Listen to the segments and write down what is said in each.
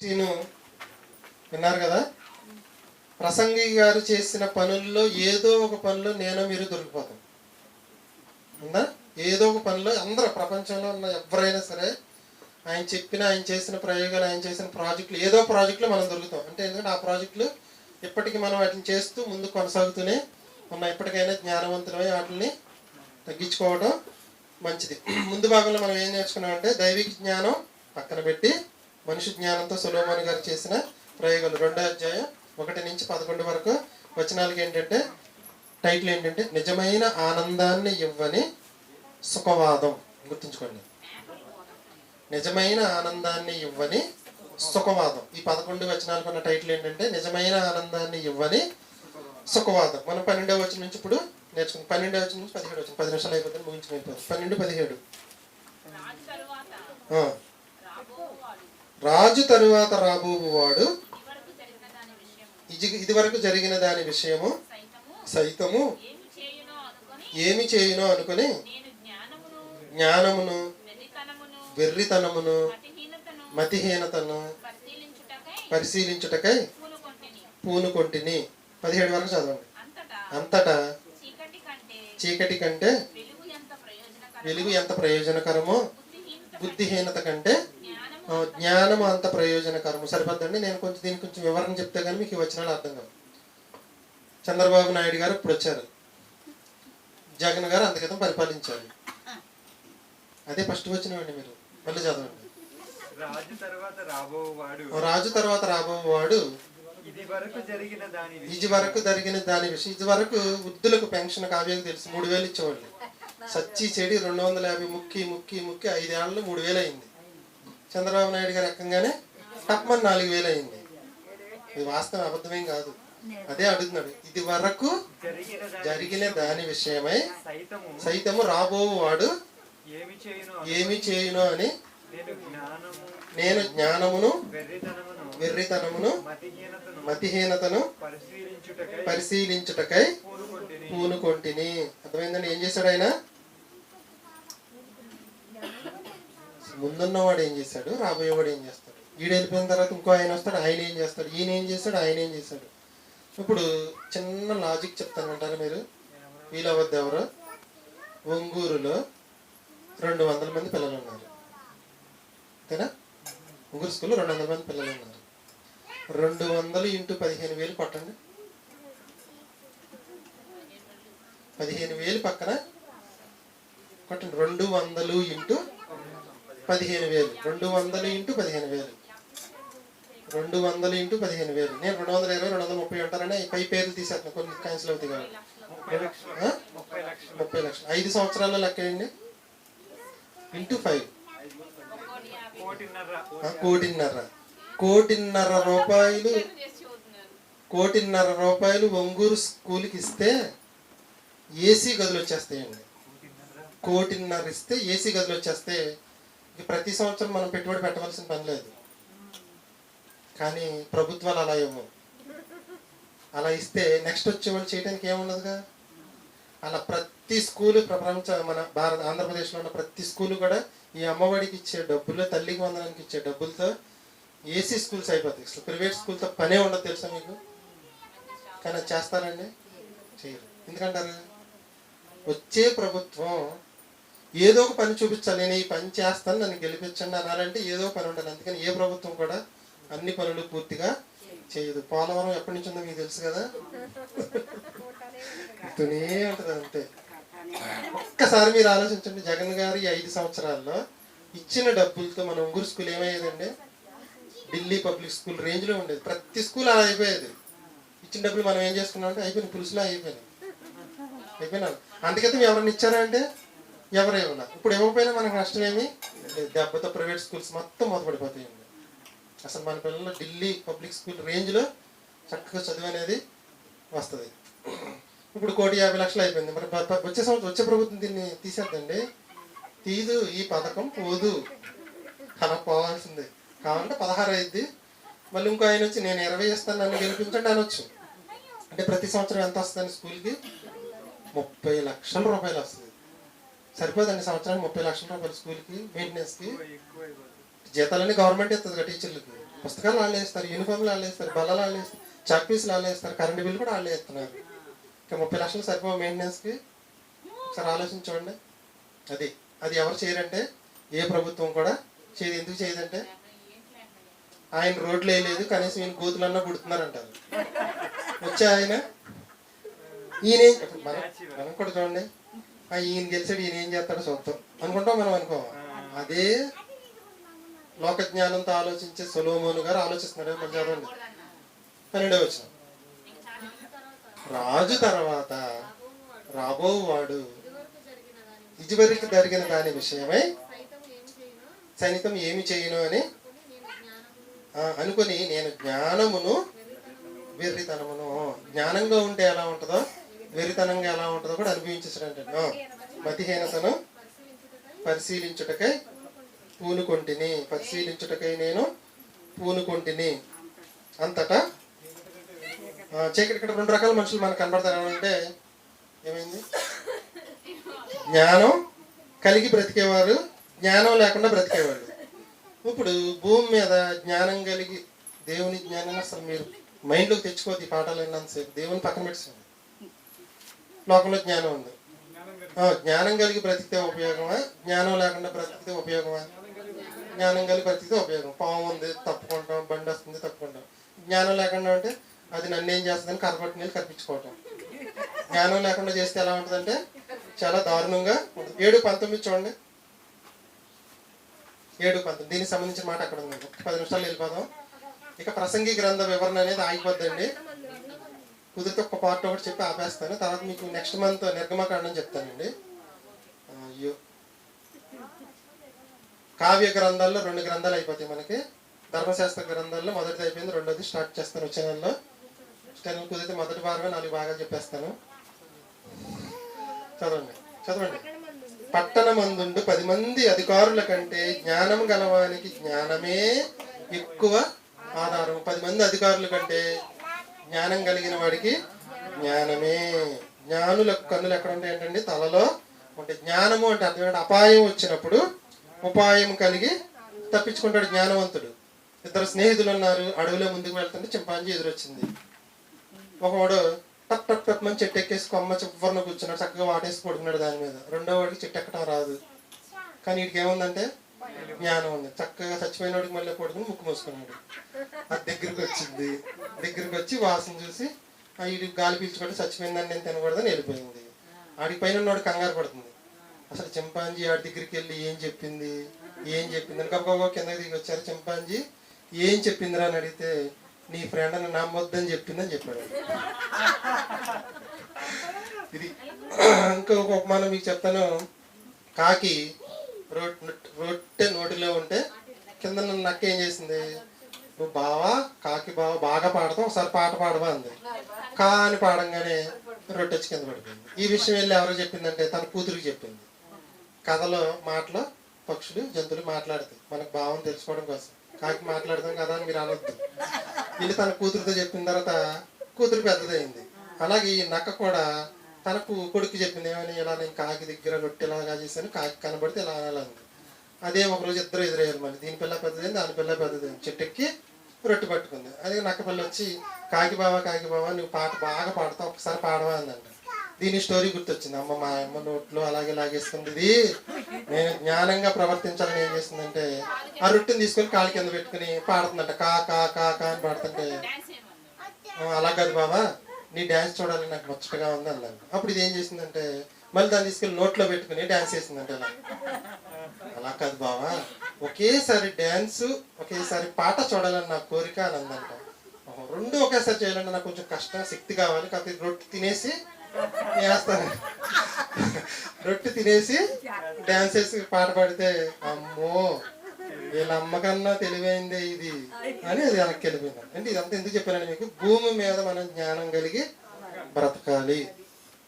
Scene విన్నారు కదా? ప్రసంగి గారు చేసిన పనుల్లో ఏదో ఒక పనిలో నేను మీరు దొరికిపోతాం. ఉందా? ఏదో ఒక పనిలో అందరూ ప్రపంచంలో ఉన్న ఎవరైనా సరే ఆయన చెప్పిన ఆయన చేసిన ప్రయోగాలు ఆయన చేసిన ప్రాజెక్టులు ఏదో ప్రాజెక్టులు మనం దొరుకుతాం. అంటే ఎందుకంటే ఆ ప్రాజెక్టులు ఇప్పటికీ మనం వాటిని చేస్తూ ముందు కొనసాగుతూనే ఉన్న ఇప్పటికైనా జ్ఞానవంతులమై వాటిని తగ్గించుకోవడం మంచిది. ముందు భాగంలో మనం ఏం నేర్చుకున్నామంటే దైవిక జ్ఞానం పక్కన పెట్టి మనిషి జ్ఞానంతో సులోమాని గారు చేసిన ప్రయోగాలు. రెండో అధ్యాయం ఒకటి నుంచి పదకొండు వరకు వచనాలకి ఏంటంటే టైటిల్ ఏంటంటే నిజమైన ఆనందాన్ని ఇవ్వని సుఖవాదం. గుర్తుంచుకోండి. నిజమైన ఆనందాన్ని ఇవ్వని సుఖవాదం. ఈ పదకొండు వచనాలకు ఉన్న టైటిల్ ఏంటంటే నిజమైన ఆనందాన్ని ఇవ్వని సుఖవాదం. మనం పన్నెండవ వచనం నుంచి ఇప్పుడు నేర్చుకుందాం. పన్నెండవ వచనం నుంచి పదిహేడు వచ్చిన పది నిమిషాలు అయిపోతుంది ముగించుకుని పన్నెండు పదిహేడు రాజు తరువాత ఆ. రాబోవాడు రాజు తరువాత రాబోవాడు ఇదివరకు జరిగిన దాని విషయము ఇది ఇదివరకు జరిగిన దాని విషయము సైతము ఏమి చేయునో అనుకొని జ్ఞానమును వెర్రితనమును మతిహీనతను పరిశీలించుటకై పూనుకొంటిని. పదిహేడు వరకు చదవండి. అంతటా చీకటి కంటే వెలుగు ఎంత ప్రయోజనకరమో బుద్ధిహీనత కంటే జ్ఞానము అంత ప్రయోజనకరము సరిపోద్దండి? నేను కొంచెం దీనికి కొంచెం వివరణ చెప్తే కానీ మీకు వచనాలు అర్థం కావు. చంద్రబాబు నాయుడు గారు ఇప్పుడు వచ్చారు. జగన్ గారు అంతక్రితం పరిపాలించారు. అదే ఫస్ట్ వచ్చినవండి మీరు. మళ్ళీ చదవండి. రాజు తర్వాత రాబోవాడు రాజు తర్వాత రాబోవాడు ఇది వరకు జరిగిన దాని ఇది వరకు జరిగిన దాని విషయం. ఇది వరకు వృద్ధులకు పెన్షన్ కావ్యం తెలుసు. మూడు వేలు ఇచ్చేవాళ్ళు. సచ్చి చెడి రెండు వందల యాభై ముక్కి ముక్కి ముక్కి ఐదేళ్ళలో మూడు వేలు అయింది. చంద్రబాబు నాయుడు గారు ఎక్కంగానే తప్పమని నాలుగు వేలు అయింది. ఇది వాస్తవం అబద్ధమేం కాదు. అదే అడుగుతున్నాడు. ఇది వరకు జరిగిన దాని విషయమై సైతము రాబోవు రాబోవాడు ఏమి చేయును అని నేను జ్ఞానమును వెర్రితనమును మతిహీనతను పరిశీలించుటకై పూనుకొంటిని. అర్థమైందని అర్థమైందండి? ఏం చేశాడు ఆయన? ముందున్నవాడు ఏం చేశాడు రాబోయేవాడు ఏం చేస్తాడు? ఈడు వెళ్ళిపోయిన తర్వాత ఇంకో ఆయన వస్తాడు ఆయన ఏం చేస్తాడు? ఈయన ఏం చేస్తాడు? ఆయన ఏం చేశాడు ఇప్పుడు చిన్న లాజిక్ చెప్తాను అంటారు మీరు? వీలవద్దు ఎవరు? ఒంగూరులో రెండు వందల మంది పిల్లలు ఉన్నారు అంతేనా? ఒంగూరు స్కూల్లో రెండు వందల మంది పిల్లలు ఉన్నారు రెండు వందలు ఇంటూ పదిహేను వేలు కొట్టండి. పదిహేను వేలు పక్కన కొట్టండి. రెండు వందలు ఇంటూ పదిహేను వేలు. రెండు వందలు ఇంటూ పదిహేను వేలు. రెండు వందలు ఇంటూ పదిహేను వేలు. నేను రెండు వందల ఇరవై రెండు వందల ముప్పై ఉంటారని పై పేర్లు తీసేస్తాను కొన్ని క్యాన్సిల్ అవుతాయి కాబట్టి ముప్పై లక్షలు. ఐదు సంవత్సరాల్లో లెక్క వేయండి ఇంటూ ఫైవ్. కోటిన్నర. కోటిన్నర. రూపాయలు. కోటిన్నర రూపాయలు ఒంగూరు స్కూల్కి ఇస్తే ఏసీ గదులు వచ్చేస్తాయండి. కోటిన్నర ఇస్తే ఏసీ గదులు వచ్చేస్తే ప్రతి సంవత్సరం మనం పెట్టుబడి పెట్టవలసిన పని లేదు. కానీ ప్రభుత్వాలు అలా ఇవ్వవు అలా ఇస్తే నెక్స్ట్ వచ్చే వాళ్ళు చేయడానికి ఏముండదుగా? అలా ప్రతి స్కూలు ప్రపంచ మన భారత ఆంధ్రప్రదేశ్లో ఉన్న ప్రతి స్కూలు కూడా ఈ అమ్మఒడికి ఇచ్చే డబ్బులు తల్లికి వందనానికి ఇచ్చే డబ్బులతో ఏసీ స్కూల్స్ అయిపోతాయి. అసలు ప్రైవేట్ స్కూల్తో పనే ఉండదు తెలుసా మీకు? కానీ అది చేస్తారండి? చేయరు. ఎందుకంటారు? వచ్చే ప్రభుత్వం ఏదో ఒక పని చూపించాలి నేను ఈ పని చేస్తాను నన్ను గెలిపించండి అనాలంటే ఏదో ఒక పని ఉండాలి. అందుకని ఏ ప్రభుత్వం కూడా అన్ని పనులు పూర్తిగా చేయదు. పోలవరం ఎప్పటి నుంచి ఉందో మీకు తెలుసు కదా? గుర్తునే ఉంటుంది అంతే. ఒక్కసారి మీరు ఆలోచించండి జగన్ గారు ఈ ఐదు సంవత్సరాల్లో ఇచ్చిన డబ్బులతో మన ఉంగురు స్కూల్ ఏమయ్యేదండి? ఢిల్లీ పబ్లిక్ స్కూల్ రేంజ్లో ఉండేది. ప్రతి స్కూల్ అలా అయిపోయేది. ఇచ్చిన డబ్బులు మనం ఏం చేసుకున్నాం అంటే పులుసులో అయిపోయినాయి. అయిపోయినా అందుకైతే మేము ఎవరైనా ఇచ్చారా అంటే ఎవరు ఇవ్వనా ఇప్పుడు ఇవ్వకపోయినా మనకు నష్టం ఏమి దెబ్బతో ప్రైవేట్ స్కూల్స్ మొత్తం మూతపడిపోతాయండి అసలు మన పిల్లలు ఢిల్లీ పబ్లిక్ స్కూల్ రేంజ్లో చక్కగా చదువు అనేది వస్తుంది. ఇప్పుడు కోటి యాభై లక్షలు అయిపోయింది. మరి వచ్చే సంవత్సరం వచ్చే ప్రభుత్వం దీన్ని తీసేద్దండి. తీదు ఈ పథకం పోదు. అలా పోవాల్సిందే. కావాలంటే పదహారు అయింది మళ్ళీ ఇంకో ఆయన వచ్చి నేను ఇరవై ఇస్తాను నన్ను గెలిపించండి అనొచ్చు అంటే ప్రతి సంవత్సరం ఎంత వస్తుంది స్కూల్కి? ముప్పై లక్షల రూపాయలు వస్తుంది. సరిపోదండి. సంవత్సరానికి ముప్పై లక్షల రూపాయలు స్కూల్కి మెయింటెనెన్స్కి జీతాలన్నీ గవర్నమెంట్ ఇస్తుంది టీచర్లకి. పుస్తకాలు వాళ్ళే ఇస్తారు యూనిఫామ్లు వాళ్ళే ఇస్తారు బల్లలు వాళ్ళే చాక్ పీసులు వాళ్ళే ఇస్తారు కరెంట్ బిల్ కూడా వాళ్ళే ఇస్తున్నారు. ఇంకా ముప్పై లక్షలు సరిపో మెయింటెనెన్స్కి ఒకసారి ఆలోచించి చూడండి. అది అది ఎవరు చేయరంటే ఏ ప్రభుత్వం కూడా చేయదు. ఎందుకు చేయదంటే ఆయన రోడ్లు వేయలేదు కనీసం ఈయన గోతులన్నా పుడుతున్నారంటారు వచ్చే ఆయన ఈయన మనం మనం కూడా చూడండి. ఈయన గెలిచాడు ఈయన ఏం చేస్తాడో చూద్దాం. అనుకుంటాం మనం అనుకో. అదే లోక జ్ఞానంతో ఆలోచించే సొలోమోను గారు ఆలోచిస్తున్నాడు మన చదవండి. పన్నెండవ వచ్చిన రాజు తర్వాత రాబోవాడు ఇదివరకు జరిగిన దాని విషయమై సైనికం ఏమి చేయను అని అనుకొని నేను జ్ఞానమును వెర్రితనమును జ్ఞానంగా ఉంటే ఎలా ఉంటుందో వెరితనంగా ఎలా ఉంటుందో కూడా అనుభవించేసాడంటే. మతిహీనతను పరిశీలించుటకై పూనుకొంటిని. పరిశీలించుటకై నేను పూనుకొంటిని. అంతటా చీకటి ఇక్కడ రెండు రకాల మనుషులు మనకు కనబడతారు. అంటే ఏమైంది? జ్ఞానం కలిగి బ్రతికేవారు జ్ఞానం లేకుండా బ్రతికేవాళ్ళు. ఇప్పుడు భూమి మీద జ్ఞానం కలిగి దేవుని జ్ఞానం అసలు మీరు మైండ్లోకి తెచ్చుకోవద్దు ఈ పాఠాలు విన్నంతసేపు. దేవుని పక్కన పెట్టేసాను లోకంలో జ్ఞానం ఉంది. జ్ఞానం కలిగి బ్రతికితే ఉపయోగమా? జ్ఞానం లేకుండా బ్రతికితే ఉపయోగమా? జ్ఞానం కలిగి బ్రతికితే ఉపయోగం. పాము ఉంది తప్పుకుంటాం బండి వస్తుంది తప్పుకుంటాం. జ్ఞానం లేకుండా అంటే అది నన్ను ఏం చేస్తుందని కరపట్టి నీళ్ళు కనిపించుకోవటం. జ్ఞానం లేకుండా చేస్తే ఎలా ఉంటుందంటే చాలా దారుణంగా ఉంటుంది. ఏడు పంతొమ్మిది చూడండి. ఏడు పంతొమ్మిది. దీనికి సంబంధించిన మాట అక్కడ ఉంది. పది నిమిషాలు వెళ్ళిపోదాం. ఇక ప్రసంగి గ్రంథ వివరణ అనేది ఆగిపోద్దండి. కుదిరితే ఒక పార్ట్ ఒకటి చెప్పి ఆపేస్తాను. తర్వాత మీకు నెక్స్ట్ మంత్ నిర్గమకాండం చెప్తానండి. అయ్యో. కావ్య గ్రంథాల్లో రెండు గ్రంథాలు అయిపోతాయి మనకి. ధర్మశాస్త్ర గ్రంథాల్లో మొదటిది అయిపోయింది రెండోది స్టార్ట్ చేస్తాను వచ్చే నెలలో నెలలో కుదిరితే మొదటి వారమే నాలుగు భాగాలు చెప్పేస్తాను. చదవండి చదవండి. పట్టణమందుండు పది మంది అధికారుల కంటే జ్ఞానం గలవానికి జ్ఞానమే ఎక్కువ ఆధారం. పది మంది అధికారుల కంటే జ్ఞానం కలిగిన వాడికి జ్ఞానమే. జ్ఞానుల కన్నులు ఎక్కడ ఉంటాయి ఏంటండి తలలో అంటే జ్ఞానము అంటే అర్థం అపాయం వచ్చినప్పుడు ఉపాయం కలిగి తప్పించుకుంటాడు జ్ఞానవంతుడు. ఇద్దరు స్నేహితులు ఉన్నారు అడవిలో ముందుకు వెళ్తుంటే చింపాంజీ ఎదురొచ్చింది. ఒకవాడు టప్ టప్ టప్ మంచి చెట్టు ఎక్కేసి కొమ్మ చివరిన కూర్చున్నాడు చక్కగా వాటేసి పడుకున్నాడు దాని మీద. రెండో వాడికి చెట్టు ఎక్కడం రాదు. కానీ వీటికి ఏముందంటే జ్ఞానం ఉంది. చక్కగా చచ్చిపోయిన వాడికి మళ్ళీ కొడుకుని ముక్కు మూసుకున్నాడు. అది దగ్గరికి వచ్చింది. దగ్గరికి వచ్చి వాసన చూసి ఆ గాలి పీల్చుకుంటే చచ్చిపోయిందని నేను తినకూడదని వెళ్ళిపోయింది. ఆడికి పైన ఉన్నవాడు కంగారు పడుతుంది. అసలు చింపాంజీ ఆడి దగ్గరికి వెళ్ళి ఏం చెప్పింది? ఏం చెప్పింది అని గబగబా కిందకి దిగి వచ్చారు. చింపాంజీ ఏం చెప్పిందిరా అని అడిగితే నీ ఫ్రెండ్ అని నమ్మొద్దని చెప్పిందని చెప్పాడు. ఇది ఇంకొక ఉపమానం మీకు చెప్తాను. కాకి రొట్టె నోటిలో ఉంటే కింద నన్ను నక్క ఏం చేసింది? నువ్వు బావా కాకి బావ బాగా పాడతావు ఒకసారి పాట పాడవా అంది. కా అని పాడంగానే రొట్టెచ్చి కింద పడిపోయింది. ఈ విషయం వెళ్ళి ఎవరో చెప్పిందంటే తన కూతురికి చెప్పింది. కథలో మాటలో పక్షులు జంతువులు మాట్లాడతాయి. మనకు భావం తెలుసుకోవడం కోసం. కాకి మాట్లాడతాం కదా అని మీరు అనొద్దు. వీళ్ళు తన కూతురుతో చెప్పిన తర్వాత కూతురు పెద్దదైంది. అలాగే ఈ నక్క కూడా తనకు కొడుకు చెప్పింది ఏమని ఇలా నేను కాకి దగ్గర రొట్టెలాగా చేశాను కాకి కనబడితే ఇలా అనాలంది అదే. ఒకరోజు ఇద్దరు ఎదురయ్యారు మళ్ళీ. దీని పిల్ల పెద్దదైంది దాని పిల్ల పెద్దదైంది చెట్టెక్కి రొట్టె పట్టుకుంది. అదే నక్కపల్లి వచ్చి కాకి బావా కాకి బావా నువ్వు పాట బాగా పాడతావు ఒకసారి పాడవా అందంట. దీని స్టోరీ గుర్తొచ్చింది. అమ్మ మా అమ్మ నోట్లో అలాగే లాగేస్తుంది ఇది. నేను జ్ఞానంగా ప్రవర్తించాలని ఏం చేస్తుందంటే ఆ రొట్టెని తీసుకొని కాళ్ళ కింద పెట్టుకుని పాడుతుందంట. కా కా కా కా అని పాడుతుంటే డాన్స్ ఏమన్నా అలా కాదు బాబా నీ డ్యాన్స్ చూడాలని నాకు ముచ్చటగా ఉంది అన్నాను. అప్పుడు ఇది ఏం చేసిందంటే మళ్ళీ దాన్ని తీసుకెళ్ళి నోట్లో పెట్టుకుని డ్యాన్స్ చేసిందంటే అలా. అలా కాదు బావా ఒకేసారి డ్యాన్స్ ఒకేసారి పాట చూడాలని నా కోరిక అని అందంట "ఓహో, రెండు ఒకేసారి చేయాలంటే నాకు కొంచెం కష్టం శక్తి కావాలి. కాకపోతే రొట్టె తినేసి వేస్తాను రొట్టె తినేసి డ్యాన్స్ వేసి పాట పాడితే అమ్మో వీళ్ళ అమ్మకన్నా తెలివైందే ఇది అని అది వెనక్కి వెళ్ళిపోయింది. అంటే ఇదంతా ఎందుకు చెప్పానండి మీకు భూమి మీద మనం జ్ఞానం కలిగి బ్రతకాలి.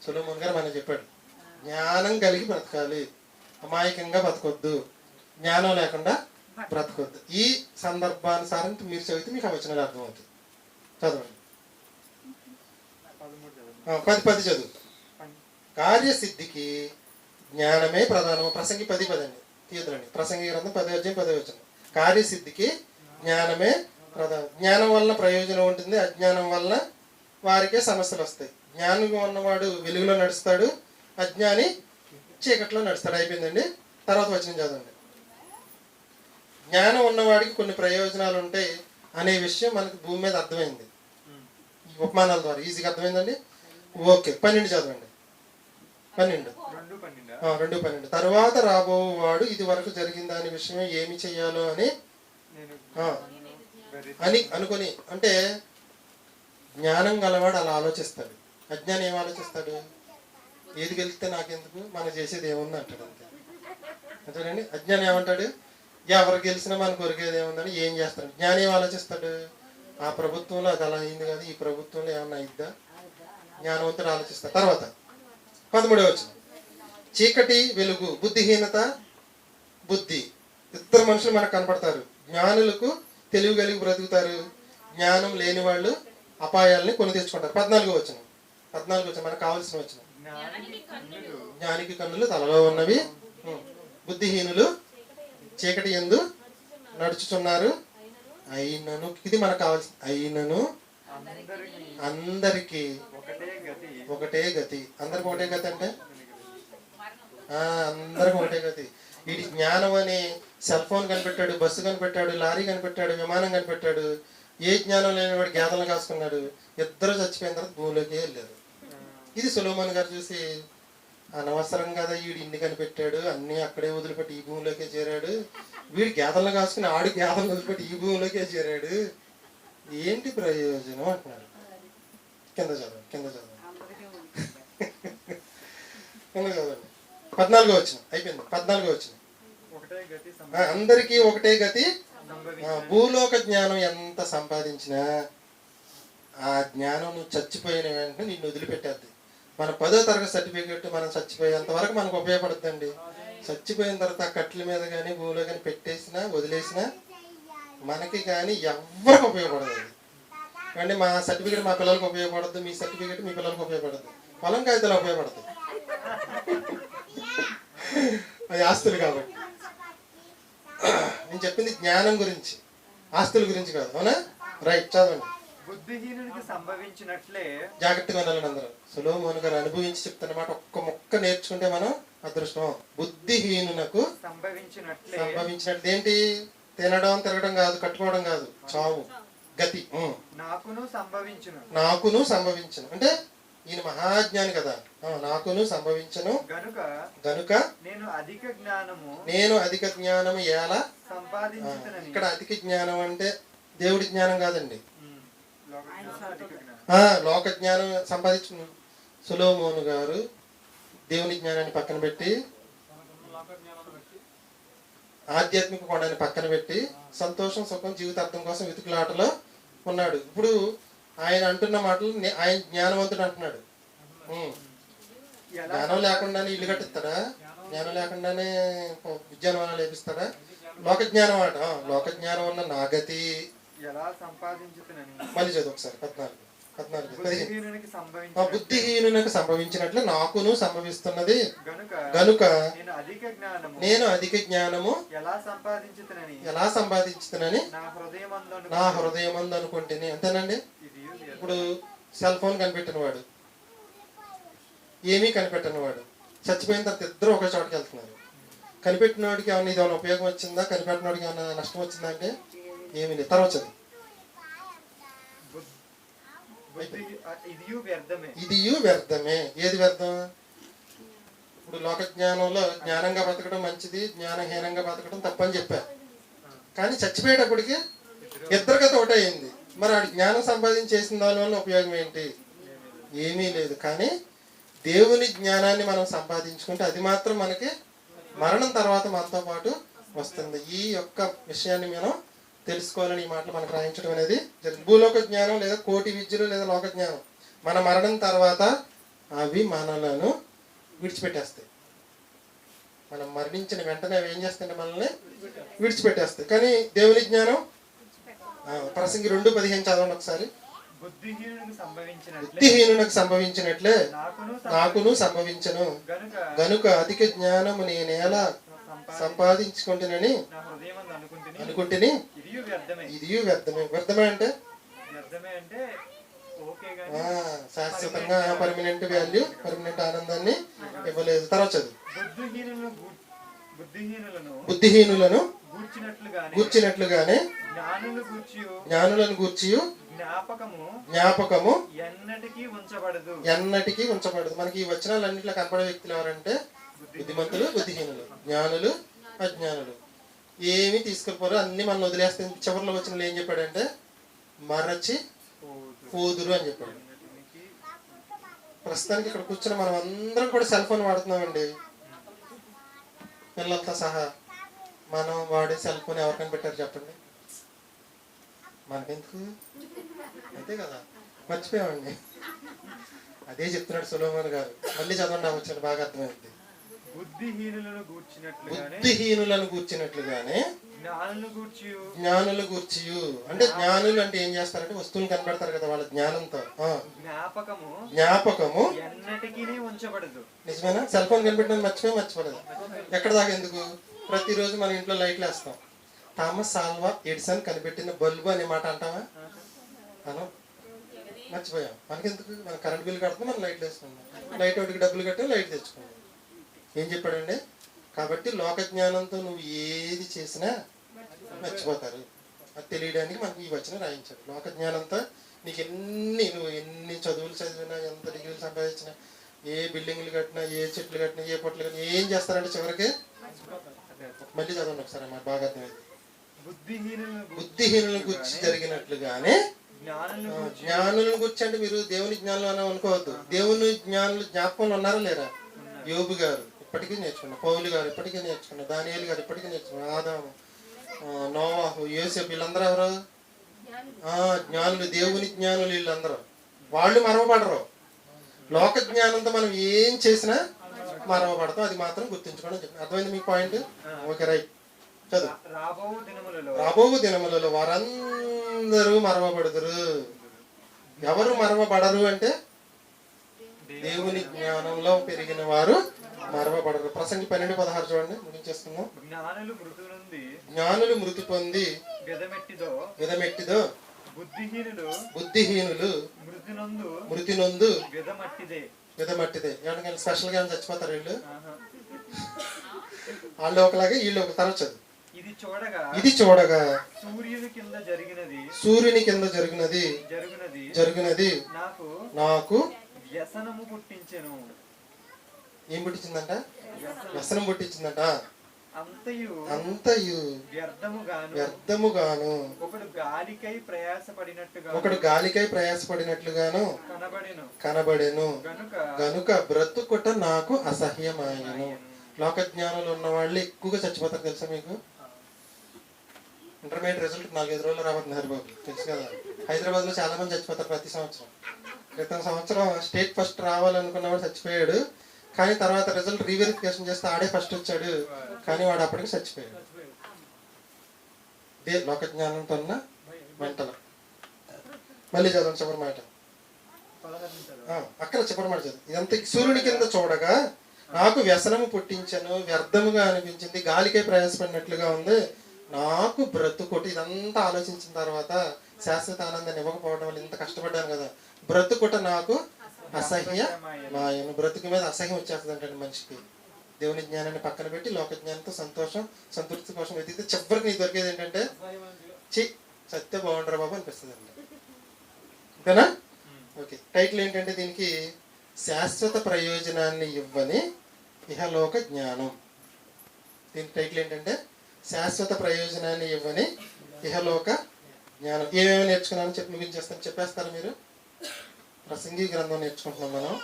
సులభన్ గారు మనం చెప్పాడు. జ్ఞానం కలిగి బ్రతకాలి. అమాయకంగా బ్రతకొద్దు. జ్ఞానం లేకుండా బ్రతకొద్దు. ఈ సందర్భానుసారం మీరు చదివితే మీకు ఆ వచనాలు అర్థమవుతుంది చదవండి. పది పది చదువు. కార్యసిద్ధికి జ్ఞానమే ప్రధానము. ప్రసంగి పది పదండి. తీయదులండి ప్రసంగ గ్రంథం పది అధ్యాయం పది వచ్చిన కార్యసిద్ధికి జ్ఞానమే ప్రధానం. జ్ఞానం వల్ల ప్రయోజనం ఉంటుంది అజ్ఞానం వల్ల వారికే సమస్యలు వస్తాయి. జ్ఞానం ఉన్నవాడు వెలుగులో నడుస్తాడు అజ్ఞాని చీకట్లో నడుస్తాడు. అయిపోయిందండి. తర్వాత వచ్చిన చదవండి. జ్ఞానం ఉన్నవాడికి కొన్ని ప్రయోజనాలు ఉంటాయి అనే విషయం మనకి భూమి మీద అర్థమైంది. ఉపమానాల ద్వారా. ఈజీగా అర్థమైందండి? ఓకే. పన్నెండు చదవండి. పన్నెండు. రెండు పన్నెండా? తర్వాత రాబోవాడు ఇది వరకు జరిగిన దాని విషయం ఏమి చెయ్యాలో అని అని అనుకొని అంటే జ్ఞానం గలవాడు అలా ఆలోచిస్తాడు. అజ్ఞానం ఏం ఆలోచిస్తాడు? ఏది గెలిస్తే నాకెందుకు? మనం చేసేది ఏముంది అంటాడు అంతే. అంతేనండి అజ్ఞానం ఏమంటాడు? ఎవరు గెలిచినా మన కొరికేది ఏముందని ఏం చేస్తాడు? జ్ఞానం ఏం ఆలోచిస్తాడు? ఆ ప్రభుత్వంలో అది అలా అయింది కదా ఈ ప్రభుత్వంలో ఏమన్నా అయిద్దా జ్ఞానవంతుడు ఆలోచిస్తాడు. తర్వాత పదమూడవ వచ్చిన చీకటి వెలుగు బుద్ధిహీనత బుద్ధి. ఇద్దరు మనుషులు మనకు కనపడతారు. జ్ఞానులకు తెలివి కలిగి బ్రతుకుతారు. జ్ఞానం లేని వాళ్ళు అపాయాలని కొని తెచ్చుకుంటారు. పద్నాలుగు వచ్చిన పద్నాలుగు వచ్చిన మనకు కావాల్సిన వచ్చిన జ్ఞానికి కన్నులు. తలలో ఉన్నవి. బుద్ధిహీనులు చీకటి ఎందు నడుచుచున్నారు. అయినను. ఇది మనకు కావాల్సిన అయినను. అందరికీ. అందరికీ. ఒకటే గతి. ఒకటే గతి. అందరికి ఒకటే గతి అంటే? అందరికి ఒకటే గతి వీడి జ్ఞానం అని సెల్ ఫోన్ కనిపెట్టాడు బస్సు కనిపెట్టాడు లారీ కనిపెట్టాడు విమానం కనిపెట్టాడు ఏ జ్ఞానం లేని వాడు గేదలను కాసుకున్నాడు ఇద్దరు చచ్చిపోయిన తర్వాత భూమిలోకి వెళ్ళారు. ఇది సులోమన్ గారు చూసి అనవసరం కదా వీడు ఇన్ని కనిపెట్టాడు అన్ని అక్కడే వదిలిపెట్టి ఈ భూమిలోకే చేరాడు. వీడు గేదలను కాసుకుని ఆడు గేదలను వదిలిపెట్టి ఈ భూమిలోకే చేరాడు. ఏంటి ప్రయోజనం అంటున్నాడు కింద చదవండి కింద చదవండి. కింద చదవండి. పద్నాలుగో వచ్చిన అయిపోయింది. పద్నాలుగో వచ్చిన ఒకటే గతి ఆ, అందరికీ ఒకటే గతి భూలోక జ్ఞానం ఎంత సంపాదించినా ఆ జ్ఞానం నువ్వు చచ్చిపోయిన వెంటనే నిన్ను వదిలిపెట్టేద్ది. మన పదో తరగతి సర్టిఫికెట్ మనం చచ్చిపోయేంత వరకు మనకు ఉపయోగపడుతుందండి. చచ్చిపోయిన తర్వాత ఆ కట్ల మీద కానీ భూమిలో కానీ పెట్టేసినా వదిలేసినా మనకి కానీ ఎవ్వరికి ఉపయోగపడదు అంటే మా సర్టిఫికెట్ మా పిల్లలకు ఉపయోగపడదు మీ సర్టిఫికెట్ మీ పిల్లలకు ఉపయోగపడదు పొలం కాగితాలు ఉపయోగపడదు అది ఆస్తులు కాబట్టి నేను చెప్పింది జ్ఞానం గురించి. ఆస్తుల గురించి కాదు అవునా? రైట్ చదవండి. బుద్ధిహీనునికి సంభవించినట్లే జాగ్రత్తగా ఉండాలని అందరూ. సులోమోను గారు అనుభవించి చెప్తున్నమాట ఒక్క మొక్క నేర్చుకుంటే మనం అదృష్టం. బుద్ధిహీనునకు సంభవించినట్లే. సంభవించినట్టు ఏంటి? తినడం తిరగడం కాదు కట్టుకోవడం కాదు. చావు. గతి. నాకును సంభవించును. నాకును సంభవించను. అంటే ఈయన మహాజ్ఞాని కదా. ఆ, నాకును సంభవించను. గనుక గనుక నేను అధిక జ్ఞానము నేను అధిక జ్ఞానము ఎలా? ఇక్కడ అధిక జ్ఞానం అంటే దేవుడి జ్ఞానం కాదండి. జ్ఞానం, జ్ఞానం. లోక జ్ఞానం సంపాదించు సులోమోను గారు దేవుని జ్ఞానాన్ని పక్కన పెట్టి ఆధ్యాత్మిక కోణాన్ని పక్కన పెట్టి సంతోషం సుఖం జీవితార్థం కోసం వెతుకులాటలో ఉన్నాడు. ఇప్పుడు ఆయన అంటున్న మాటలు ఆయన జ్ఞానవంతుడు అంటున్నాడు. జ్ఞానం లేకుండానే ఇల్లు కట్టిస్తాడా? జ్ఞానం లేకుండానే విద్యానవనాలు లేపిస్తాడా? లోక జ్ఞానం ఆ, లోక జ్ఞానం ఉన్న నాగతి. ఎలా మళ్ళీ చదువు ఒకసారి పద్నాలుగు. బుద్ధిహీనునికి సంభవించినట్లు. నాకును సంభవిస్తున్నది. గనుక గనుక నేను అధిక జ్ఞానము నేను అధిక జ్ఞానము ఎలా సంపాదించుతనని ఎలా సంపాదించుతానని నా హృదయం అనుకుంటేనే అంతేనండి ఇప్పుడు సెల్ ఫోన్ కనిపెట్టిన వాడు ఏమీ కనిపెట్టిన వాడు చచ్చిపోయిన తర్వాత ఇద్దరు ఒక చోటకి వెళ్తున్నారు. కనిపెట్టిన వాడికి ఏమైనా ఇది ఏమైనా ఉపయోగం వచ్చిందా? కనిపెట్టిన వాడికి ఏమైనా నష్టం వచ్చిందా అంటే ఏమీ లేదు. తర్వాత ఇది వ్యర్థమే. ఏది వ్యర్థం? ఇప్పుడు లోక జ్ఞానంలో జ్ఞానంగా బతకడం మంచిది జ్ఞానహీనంగా బతకడం తప్పని చెప్పా. కానీ చచ్చిపోయేటప్పటికి ఇద్దరు కథ ఒకటే అయింది. మరి ఆడి జ్ఞానం సంపాదించి చేసిన దాని వల్ల ఉపయోగం ఏంటి? ఏమీ లేదు. కానీ దేవుని జ్ఞానాన్ని మనం సంపాదించుకుంటే అది మాత్రం మనకి మరణం తర్వాత మనతో పాటు వస్తుంది. ఈ యొక్క విషయాన్ని మనం తెలుసుకోవాలని ఈ మాటలు మనకు రాయించడం అనేది భూలోక జ్ఞానం లేదా కోటి విద్యలు లేదా లోక జ్ఞానం మన మరణం తర్వాత అవి మనలను విడిచిపెట్టేస్తాయి. మనం మరణించిన వెంటనే అవి ఏం చేస్తాయంటే మనల్ని విడిచిపెట్టేస్తాయి. కానీ దేవుని జ్ఞానం ప్రసంగి రెండు పదిహేను చదవండి ఒకసారి. బుద్ధిహీనునికి సంభవించినట్లే. నాకును సంభవించను. గనుక అధిక జ్ఞానము నేనేలా సంపాదించి సంపాదించుకుంటునని అనుకుంటుని ఇది వ్యర్థమే. వ్యర్థమే. అంటే? శాశ్వతంగా పర్మనెంట్ వాల్యూ పర్మనెంట్ ఆనందాన్ని ఇవ్వలేదు. తర్వాత చదువు. బుద్ధిహీనులను గూర్చి జ్ఞానులను గూర్చి జ్ఞాపకము జ్ఞాపకము ఎన్నటికీ ఉంచబడదు. ఎన్నటికీ ఉంచబడదు. మనకి ఈ వచనాలన్నింటిలో కనపడే వ్యక్తులు ఎవరంటే బుద్ధిమంతులు బుద్ధిహీనులు. జ్ఞానులు అజ్ఞానులు. ఏమి తీసుకెళ్ళిపోరు అన్ని మనం వదిలేస్తే చివరిలో వచ్చిన ఏం చెప్పాడంటే మరచి పోదురు. అని చెప్పాడు. ప్రస్తుతానికి ఇక్కడ కూర్చున్న మనం అందరం కూడా సెల్ ఫోన్ వాడుతున్నామండి. పిల్లలతో సహా. మనం వాడే సెల్ ఫోన్ ఎవరికైనా పెట్టారు చెప్పండి? మనకెందుకు? అంతే కదా? మర్చిపోయామండి. అదే చెప్తున్నాడు సులోమన్ గారు. మళ్ళీ చదవండి వచ్చాడు బాగా అర్థమైంది. బుద్ధిహీనులను బుద్ధిహీనులను కూర్చున్నట్లుగానే జ్ఞానులు కూర్చియు అంటే జ్ఞానులు అంటే ఏం చేస్తారంటే వస్తువులు కనబెడతారు కదా వాళ్ళ జ్ఞానంతో. జ్ఞాపకము జ్ఞాపకము ఎన్నటికీ ఉంచబడదు. నిజమేనా? సెల్ ఫోన్ కనిపెట్టిన మర్చిపోయి మర్చిపోలేదు. ఎక్కడ దాకా ఎందుకు? ప్రతిరోజు మన ఇంట్లో లైట్లు వేస్తాం. థామస్ సాల్వా ఎడిసన్ కనిపెట్టిన బల్బు అనే మాట అంటావా? అను మర్చిపోయాం. మనకెందుకు? మన కరెంట్ బిల్ కడుతున్నాం మనం లైట్లు వేసుకున్నాం లైట్ ఒకటికి డబ్బులు కట్టి లైట్ తెచ్చుకున్నాం. ఏం చెప్పాడండి? కాబట్టి లోక జ్ఞానంతో నువ్వు ఏది చేసినా మర్చిపోతారు. అది తెలియడానికి మనకి ఈ వచనం రాయించాడు. లోక జ్ఞానంతో నీకు ఎన్ని నువ్వు ఎన్ని చదువులు చదివినా ఎంత డిగ్రీలు సంపాదించినా ఏ బిల్డింగ్లు కట్టినా ఏ చెట్లు కట్టినా ఏ పొట్లు కట్టినా ఏం చేస్తారంటే చివరికి? మళ్ళీ చదవండి ఒకసారి అన్నమాట బాగా అర్థమైంది. బుద్ధిహీనులను గురించి జరిగినట్లుగానే జ్ఞానులను ఆ, గూర్చి అంటే మీరు దేవుని జ్ఞానులు అని అనుకోవద్దు. దేవుని జ్ఞానులు జ్ఞాపకంలో ఉన్నారా లేరా? యోబు గారు ఇప్పటికీ నేర్చుకున్నారు పౌలు గారు ఇప్పటికీ నేర్చుకున్నారు దానియేలు గారు ఇప్పటికీ నేర్చుకున్నారు ఆదాము నోవాహు యోసేపు వీళ్ళందరూ ఎవరు? ఆ, జ్ఞానులు దేవుని జ్ఞానులు వీళ్ళందరూ. వాళ్ళు మరవబడరు. లోక జ్ఞానంతో మనం ఏం చేసినా మరవబడతాం అది మాత్రం గుర్తుంచుకోవడం చెప్పి అర్థమైంది మీ పాయింట్ ఓకే రైట్ చదువు. రాబో దినములలో. వారందరూ మరవబడుదురు. ఎవరు మరవబడరు అంటే? దేవుని జ్ఞానంలో పెరిగిన వారు మరవబడరు. ప్రసంగి పన్నెండు పదహారు చూడండి. ముగించేస్తున్నాం జ్ఞానులు మృతు పొంది విధమెట్టిదో విధమెట్టిదో బుద్ధిహీనులు బుద్ధిహీనులు మృతి నందు మృతి విధమట్టిదే విధమట్టిదే ఏమన్నా స్పెషల్గా ఏమైనా చచ్చిపోతారు వీళ్ళు. వాళ్ళు ఒకలాగే వీళ్ళు ఒక తర చదువు ఇది చూడగా ఇది చూడగా సూర్యుని కింద జరిగినది సూర్యుని కింద జరిగినది జరుగునది జరిగినది నాకు నాకు వ్యసనము పుట్టించెను. ఏం పుట్టించిందంట? వ్యసనం పుట్టించిందంట. అంతయు వ్యర్థముగాను. ఒకడు గాలికై ప్రయాసపడినట్టుగా ఒకడు గాలికై ప్రయాసపడినట్లుగాను కనబడెను. కనబడెను. గనుక బ్రతుకుట నాకు అసహ్యమాయను. లోక జ్ఞానంలో ఉన్న వాళ్ళు ఎక్కువగా చచ్చిపోతారు తెలుసా మీకు? ఇంటర్మీడియట్ రిజల్ట్ నాలుగైదు రోజులు రాబోతుంది హరిబాబు. తెలుసు కదా? హైదరాబాద్లో చాలా మంది చచ్చిపోతారు ప్రతి సంవత్సరం. క్రితం సంవత్సరం స్టేట్ ఫస్ట్ రావాలనుకున్నవాడు చచ్చిపోయాడు. కానీ తర్వాత రిజల్ట్ రీవెరిఫికేషన్ చేస్తే ఆడే ఫస్ట్ వచ్చాడు. కానీ వాడు అప్పటికి చచ్చిపోయాడు. ఇదే లోక జ్ఞానంతో ఉన్న మెంటల్ మళ్ళీ చదవండి చివరి మాట. అక్కడ చివరి మాట చదువు. ఇదంతా సూర్యుని కింద చూడగా నాకు వ్యసనము పుట్టించను వ్యర్థముగా అనిపించింది గాలికే ప్రయాసపడినట్లుగా ఉంది. నాకు బ్రతుకుటి ఇదంతా ఆలోచించిన తర్వాత శాశ్వత ఆనందాన్ని ఇవ్వకపోవడం వల్ల ఇంత కష్టపడ్డాను కదా. బ్రతుకుట నాకు అసహ్య మాయను బ్రతుకు మీద అసహ్యం వచ్చేస్తుంది అంటే మనిషికి. దేవుని జ్ఞానాన్ని పక్కన పెట్టి లోక జ్ఞానంతో సంతోషం సంతృప్తి కోసం వెతికితే చివరికి నీకు దొరికేది ఏంటంటే చి సత్య బాగుండరా బాబు అనిపిస్తుంది అండి ఓకేనా ఓకే. టైటిల్ ఏంటంటే దీనికి శాశ్వత ప్రయోజనాన్ని ఇవ్వని ఇహలోక జ్ఞానం. దీని టైటిల్ ఏంటంటే శాశ్వత ప్రయోజనాన్ని ఇవ్వని ఇహలోక జ్ఞానం. ఏమేమి నేర్చుకున్నానని చెప్పి ముగించేస్తాను చెప్పేస్తారా మీరు? ప్రసంగి గ్రంథం నేర్చుకుంటున్నాం మనం.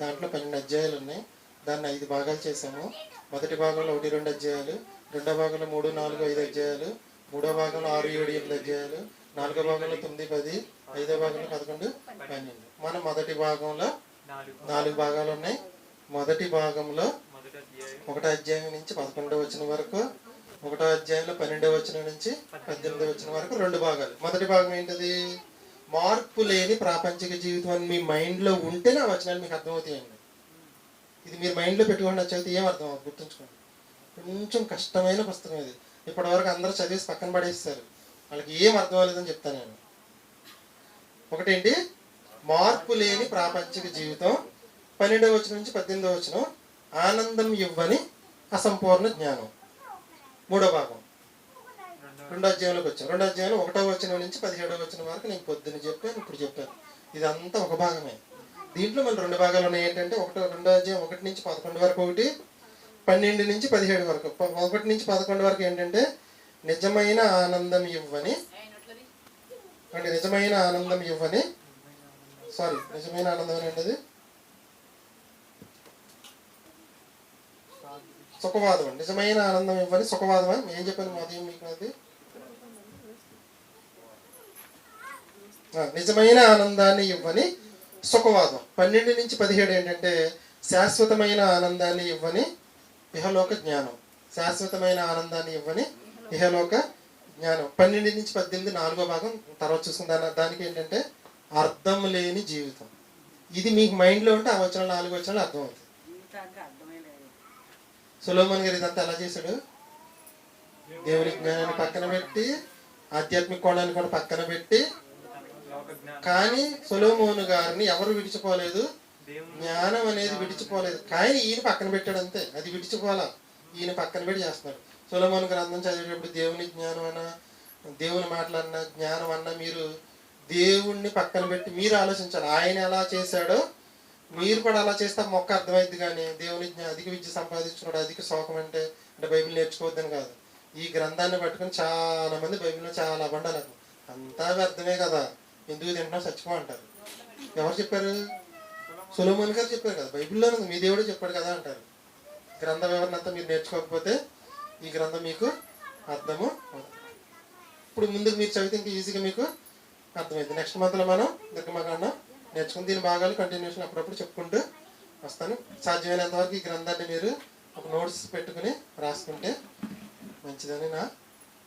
దాంట్లో పన్నెండు అధ్యాయాలు ఉన్నాయి. దాన్ని ఐదు భాగాలు చేసాము మొదటి భాగంలో ఒకటి రెండు అధ్యాయాలు రెండో భాగంలో మూడు నాలుగు ఐదు అధ్యాయాలు మూడో భాగంలో ఆరు ఏడు ఎనిమిది అధ్యాయాలు నాలుగో భాగంలో తొమ్మిది పది ఐదో భాగంలో పదకొండు పన్నెండు. మనం మొదటి భాగంలో నాలుగు భాగాలు ఉన్నాయి. మొదటి భాగంలో అధ్యాయం ఒకటో అధ్యాయం నుంచి పదకొండో వచ్చిన వరకు ఒకటో అధ్యాయంలో పన్నెండో వచ్చిన నుంచి పద్దెనిమిదో వచ్చిన వరకు రెండు భాగాలు. మొదటి భాగం ఏంటది? మార్పు లేని ప్రాపంచిక జీవితం అని మీ మైండ్లో ఉంటేనే ఆ వచనాలు మీకు అర్థమవుతాయండి. ఇది మీరు మైండ్లో పెట్టుకోండి చదివితే ఏం అర్థం గుర్తుంచుకోండి. కొంచెం కష్టమైన పుస్తకం ఇది. ఇప్పటివరకు అందరూ చదివేసి పక్కన పడేస్తారు వాళ్ళకి ఏం అర్థం అవ్వలేదని చెప్తాను నేను. ఒకటేంటి? మార్పు లేని ప్రాపంచిక జీవితం. పన్నెండవ వచనం నుంచి పద్దెనిమిదవ వచ్చిన ఆనందం ఇవ్వని అసంపూర్ణ జ్ఞానం. మూడో భాగం. రెండో అధ్యాయంలోకి వచ్చాం. రెండో అధ్యాయంలో ఒకటో వచ్చిన నుంచి పదిహేడవ వచ్చిన వరకు నేను పొద్దున్న చెప్పాను ఇప్పుడు చెప్పాను. ఇదంతా ఒక భాగమే. దీంట్లో మన రెండు భాగాలు ఉన్నాయి. ఏంటంటే ఒకటో రెండో అధ్యాయం ఒకటి నుంచి పదకొండు వరకు ఒకటి పన్నెండు నుంచి పదిహేడు వరకు. ఒకటి నుంచి పదకొండు వరకు ఏంటంటే నిజమైన ఆనందం ఇవ్వని. అంటే నిజమైన ఆనందం ఇవ్వని. సారీ నిజమైన ఆనందం ఏంటది? సుఖవాదం అండి. నిజమైన ఆనందం ఇవ్వని సుఖవాదం అని. ఏం చెప్పాను ఉదయం మీకు అది? నిజమైన ఆనందాన్ని ఇవ్వని సుఖవాదం. పన్నెండు నుంచి పదిహేడు ఏంటంటే శాశ్వతమైన ఆనందాన్ని ఇవ్వని ఇహలోక జ్ఞానం. శాశ్వతమైన ఆనందాన్ని ఇవ్వని ఇహలోక జ్ఞానం. పన్నెండు నుంచి పద్దెనిమిది నాలుగో భాగం తర్వాత చూసుకుందాం దానికి ఏంటంటే అర్థం లేని జీవితం. ఇది మీకు మైండ్లో ఉంటే ఆ వచ్చిన నాలుగు వచ్చిన అర్థం అవుతుంది సులోమన్ గారు ఇదంతా ఎలా చేశాడు? దేవుని జ్ఞానాన్ని పక్కన పెట్టి ఆధ్యాత్మిక కోణాన్ని కూడా పక్కన పెట్టి కానీ సొలోమోను గారిని ఎవరు విడిచిపోలేదు? జ్ఞానం అనేది విడిచిపోలేదు. కానీ ఈయన పక్కన పెట్టాడు అంతే. అది విడిచిపోవాలా? ఈయన పక్కన పెట్టి చేస్తున్నాడు. సొలమోన్ గ్రంథం చదివేటప్పుడు దేవుని జ్ఞానం అన్న దేవుని మాటలన్న జ్ఞానం అన్న మీరు దేవుణ్ణి పక్కన పెట్టి మీరు ఆలోచించాలి. ఆయన ఎలా చేశాడో మీరు కూడా అలా చేస్తే మొక్క అర్థమైంది కానీ దేవుని అధిక విద్య సంపాదించుకున్నాడు. అధిక శోకం అంటే అంటే బైబిల్ నేర్చుకోవద్దని కాదు. ఈ గ్రంథాన్ని పట్టుకుని చాలా మంది బైబిల్లో చాలా అబండాలు అంతా వ్యర్థమే కదా. ఎందుకు తింటున్నావు చచ్చిపో అంటారు. ఎవరు చెప్పారు? సులోమోన్ గారు చెప్పారు కదా బైబిల్లో మీ దేవుడే చెప్పాడు కదా అంటారు. గ్రంథ వివరణ అంతా మీరు నేర్చుకోకపోతే ఈ గ్రంథం మీకు అర్థము ఇప్పుడు ముందుకు మీరు చదివితే ఇంకా ఈజీగా మీకు అర్థమైంది. నెక్స్ట్ మంత్లో మనం దుర్గమకాండం నేర్చుకుని దీని భాగాలు కంటిన్యూషన్ అప్పుడప్పుడు చెప్పుకుంటూ వస్తాను. సాధ్యమైనంత వరకు ఈ గ్రంథాన్ని మీరు ఒక నోట్స్ పెట్టుకుని రాసుకుంటే మంచిదని నా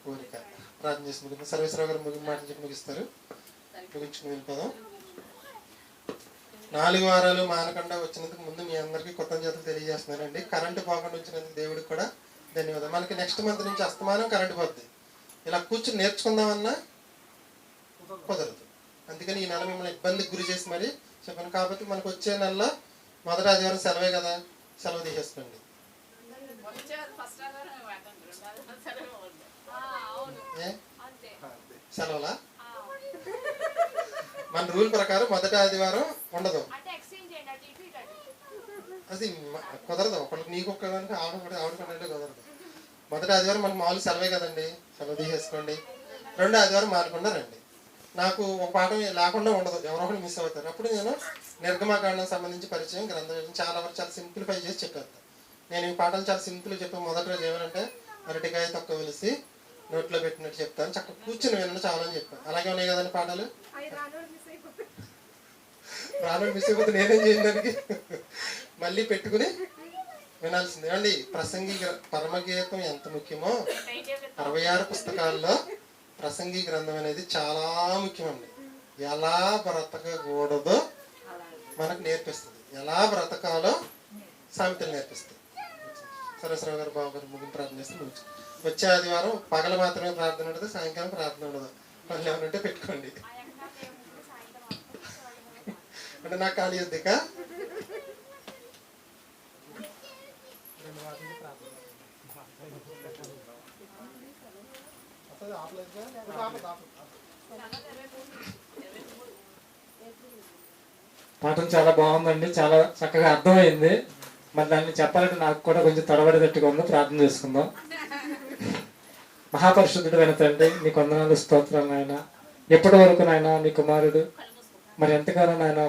కోరిక. ప్రార్థన చేసి ముగిస్తాను సర్వేశ్వరరావు గారు ముగింపు మాట చెప్పి ముగిస్తారు. ముగించుకుని వెళ్ళిపోదాం. నాలుగు వారాలు మానకుండా వచ్చినందుకు ముందు మీ అందరికీ కృతజ్ఞతలు తెలియజేస్తున్నానండి. కరెంటు పోకుండా ఉంచినందుకు దేవుడికి కూడా ధన్యవాదాలు. మనకి నెక్స్ట్ మంత్ నుంచి అస్తమానం కరెంటు పోద్ది. ఇలా కూర్చుని నేర్చుకుందామన్నా కుదరదు. అందుకని ఈ నెల మిమ్మల్ని ఇబ్బందికి గురి చేసి మరి చెప్పాను. కాబట్టి మనకు వచ్చే నెలలో మొదటి ఆదివారం సెలవే కదా సెలవు తీసేసుకోండి. వచ్చే ఫస్ట్ ఆధారం వేద్దాం రెండు ఆధారం సరే వద్దు. ఆ, అవును ఏ అంతే సెలవులా ఆ, మన రూల్ ప్రకారం మొదటి ఆదివారం ఉండదు. అది కుదరదు. ఒకళ్ళకి నీకు ఒక్క కనుక ఆవిడ కూడా ఆవిడ కొనంటే కుదరదు. మొదటి ఆదివారం మనకు మామూలు సెలవే కదండి. సెలవు తీసేసుకోండి. రెండో ఆదివారం మారకుండా రండి. నాకు ఒక పాఠం లేకుండా ఉండదు. ఎవరో ఒకరు మిస్ అవుతారు. అప్పుడు నేను నిర్గమాకాండం సంబంధించి పరిచయం గ్రంథం చాలా వరకు చాలా సింప్లిఫై చేసి చెప్పేస్తాను నేను ఈ పాఠాలు చాలా సింపుల్ చెప్పాను మొదటి రోజు ఏమంటే అరటికాయ తొక్క వెలిసి నోట్లో పెట్టినట్టు చెప్తాను. చక్కగా కూర్చుని వినండి చాలా అని చెప్పాను అలాగే ఉన్నాయి కదండి పాఠాలు ప్రాణం మిస్ అయిపోతే నేనేం చేయను దానికి? మళ్ళీ పెట్టుకుని వినాల్సిందే. అండి ప్రసంగి పరమగీతం ఎంత ముఖ్యమో? అరవై ఆరు పుస్తకాల్లో ప్రసంగి గ్రంథం అనేది చాలా ముఖ్యమండి. ఎలా బ్రతకకూడదో మనకు నేర్పిస్తుంది. ఎలా బ్రతకాలో సామెతలు నేర్పిస్తుంది. సరస్వరావు గారు బాబు గారు ముగింపు ప్రార్థన చేస్తే వచ్చే ఆదివారం పగల మాత్రమే ప్రార్థన ఉండదు సాయంకాలం ప్రార్థన ఉండదు. పనులు ఏమైనా ఉంటే పెట్టుకోండి. అంటే నాకు ఖాళీ వద్దిక పాఠం చాలా బాగుందండి చాలా చక్కగా అర్థమైంది. మరి దాన్ని చెప్పాలంటే నాకు కూడా కొంచెం తడబడేటట్టుగా ఉందో ప్రార్థన చేసుకుందాం. మహాపరిశుద్ధుడైన తండ్రి నీ కొందనాలు స్తోత్రాలు నాయన. ఎప్పటి వరకు నాయన నీ కుమారుడు? మరి ఎంతకాలం నాయన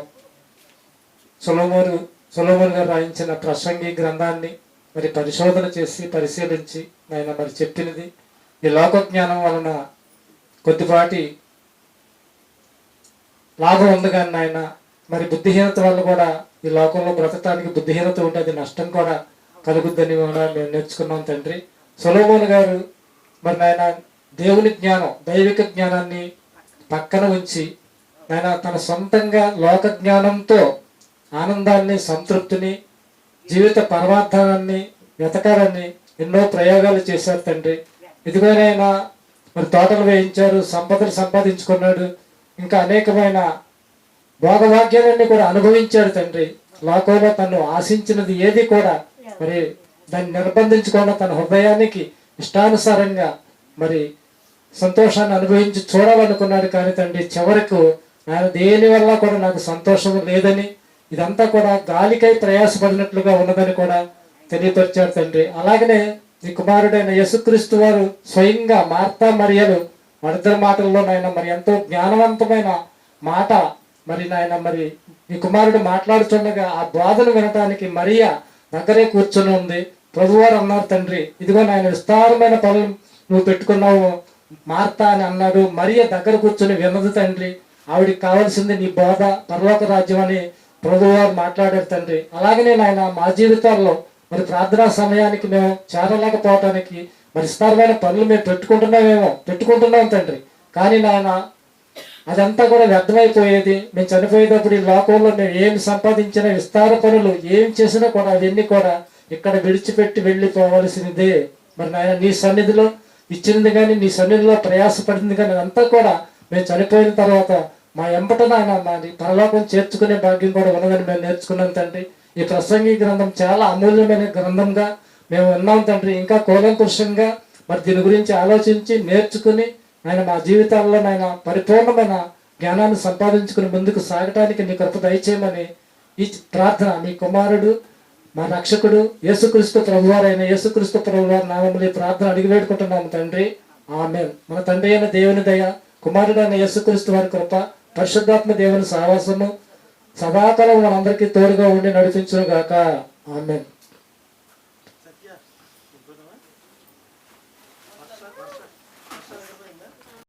సులభరు సులోమోన్ గారు రాయించిన ప్రసంగి గ్రంథాన్ని మరి పరిశోధన చేసి పరిశీలించి నాయన మరి చెప్పినది. ఈ లోక జ్ఞానం వలన కొద్దిపాటి లాభం ఉంది కానీ నాయన మరి బుద్ధిహీనత వల్ల కూడా ఈ లోకంలో బ్రతకటానికి బుద్ధిహీనత ఉంటే అది నష్టం కూడా కలుగుద్దని కూడా మేము నేర్చుకున్నాం తండ్రి. సొలోమోన్ గారు మరి నాయన దేవుని జ్ఞానం దైవిక జ్ఞానాన్ని పక్కన ఉంచి నాయన తన సొంతంగా లోక జ్ఞానంతో ఆనందాన్ని సంతృప్తిని జీవిత పరమార్థాన్ని వెతకాలని ఎన్నో ప్రయోగాలు చేశారు తండ్రి. ఇదిగోనైనా మరి తోటలు వేయించారు సంపదలు సంపాదించుకున్నాడు ఇంకా అనేకమైన భోగభాగ్యాలన్నీ కూడా అనుభవించాడు తండ్రి. లోకంలో తను ఆశించినది ఏది కూడా మరి దాన్ని నిర్బంధించుకోవడం తన హృదయానికి ఇష్టానుసారంగా మరి సంతోషాన్ని అనుభవించి చూడాలనుకున్నాడు కానీ తండ్రి చివరకు ఆయన దేని వల్ల కూడా నాకు సంతోషం లేదని ఇదంతా కూడా గాలికై ప్రయాసపడినట్లుగా ఉన్నదని కూడా తెలియపరిచాడు తండ్రి. అలాగనే ఈ కుమారుడైన యశుక్రీస్తు వారు స్వయంగా మార్తా మరియలు వారిద్దరి మాటల్లో నాయన మరి ఎంతో జ్ఞానవంతమైన మాట మరి నాయన మరి ఈ కుమారుడు మాట్లాడుతుండగా ఆ బాధను వినటానికి మరియా దగ్గరే కూర్చొని ఉంది. ప్రభువారు అన్నారు తండ్రి ఇదిగో నాయన విస్తారమైన పనులు నువ్వు పెట్టుకున్నావు. మార్తా అని అన్నాడు. మరియ దగ్గర కూర్చొని వినదు తండ్రి ఆవిడికి కావాల్సింది నీ బోధ పరలోక రాజ్యం అని ప్రభువారు మాట్లాడారు తండ్రి. అలాగనే నాయన మా జీవితాల్లో మరి ప్రార్థనా సమయానికి మేము చేరలేకపోవటానికి మరి విస్తారమైన పనులు మేము పెట్టుకుంటున్నామేమో పెట్టుకుంటున్నాం తండ్రి. కానీ నాయన అదంతా కూడా వ్యర్థమైపోయేది. మేము చనిపోయేటప్పుడు ఈ లోకంలో మేము ఏమి సంపాదించినా విస్తార పనులు ఏం చేసినా కూడా అవన్నీ కూడా ఇక్కడ విడిచిపెట్టి వెళ్ళిపోవలసినదే. మరి నాయన నీ సన్నిధిలో ఇచ్చినది కానీ నీ సన్నిధిలో ప్రయాసపడింది కానీ అంతా కూడా మేము చనిపోయిన తర్వాత మా ఎంపట నాయన మాది పరలోకం చేర్చుకునే భాగ్యం కూడా ఉన్నదని మేము నేర్చుకున్నాం తండ్రి. ఈ ప్రసంగి గ్రంథం చాలా అమూల్యమైన గ్రంథంగా మేము విన్నాం తండ్రి. ఇంకా కూలంకుషంగా మరి దీని గురించి ఆలోచించి నేర్చుకుని ఆయన మా జీవితాల్లో నాయన పరిపూర్ణమైన జ్ఞానాన్ని సంపాదించుకుని ముందుకు సాగటానికి నీ కృప దయచేయమని ఈ ప్రార్థన మీ కుమారుడు మా రక్షకుడు యేసుక్రీస్తు ప్రభువారైన యేసుక్రీస్తు ప్రభువారి నామములు ఈ ప్రార్థన అడిగి వేడుకుంటున్నాము తండ్రి. ఆమె మన తండ్రి అయిన దేవుని దయ కుమారుడైన యేసుక్రీస్తు వారి కృప పరిశుద్ధాత్మ దేవుని సావాసము సదాకాలం మనందరికీ తోడుగా ఉండి నడిపించును గాక ఆమె